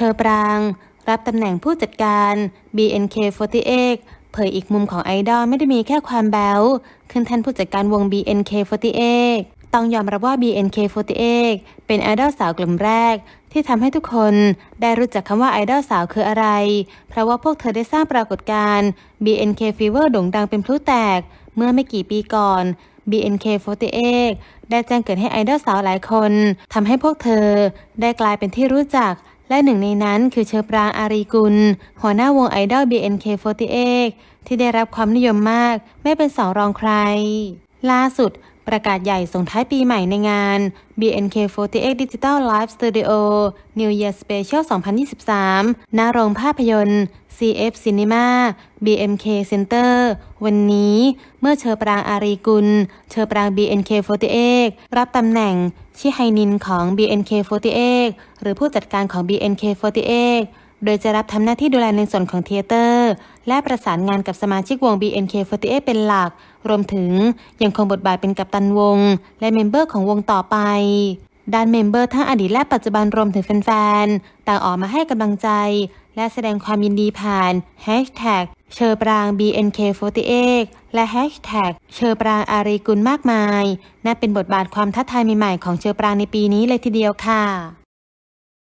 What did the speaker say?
เชอปราง รับตำแหน่งผู้จัดการ BNK48 เผยอีกมุมของไอดอลไม่ได้มีแค่ความแบ๊วขึ้นแทนผู้จัดการวง BNK48 ต้องยอมรับว่า BNK48 เป็นไอดอลสาวกลุ่มแรก ที่ทำให้ทุกคนได้รู้จักคำว่าไอดอลสาวคืออะไร เพราะว่าพวกเธอได้สร้างปรากฏการณ์ BNK Fever โด่งดังเป็นพลุแตก เมื่อไม่กี่ปีก่อน BNK48 ได้แจ้งเกิดให้ไอดอลสาวหลายคนทำให้พวกเธอได้กลายเป็นที่รู้จัก และหนึ่งในนั้นคือเชอปรางอารีกุล หัวหน้าวงไอดอล BNK48 ที่ได้รับความนิยมมาก ไม่เป็นสองรองใคร ล่าสุดประกาศใหญ่ส่งท้ายปีใหม่ในงาน BNK48 Digital Live Studio New Year Special 2023 ณ โรงภาพยนตร์ CF Cinema BMK Center วันนี้เมื่อเชอปรางอารีกุล เชอปราง BNK48 รับตำแหน่งชิไฮนินของ BNK48 หรือผู้จัดการของ BNK48 โดยจะรับทำหน้าที่ดูแลในส่วนของเทเตอร์ และประสานงานกับสมาชิกวง BNK48 เป็นหลัก รวมถึงยังคงบทบาทเป็นกัปตันวง และเมมเบอร์ของวงต่อไป ด้านเมมเบอร์ทั้งอดีตและปัจจุบันรวมถึงแฟนๆ ต่างออกมาให้กำลังใจ และแสดงความยินดีผ่านแฮชแท็กเชอปราง BNK48 และแฮชแท็กเชอปรางอารีกุลมากมายนับเป็นบทบาทความท้าทายใหม่ๆของเชอปรางในปีนี้เลยทีเดียวค่ะ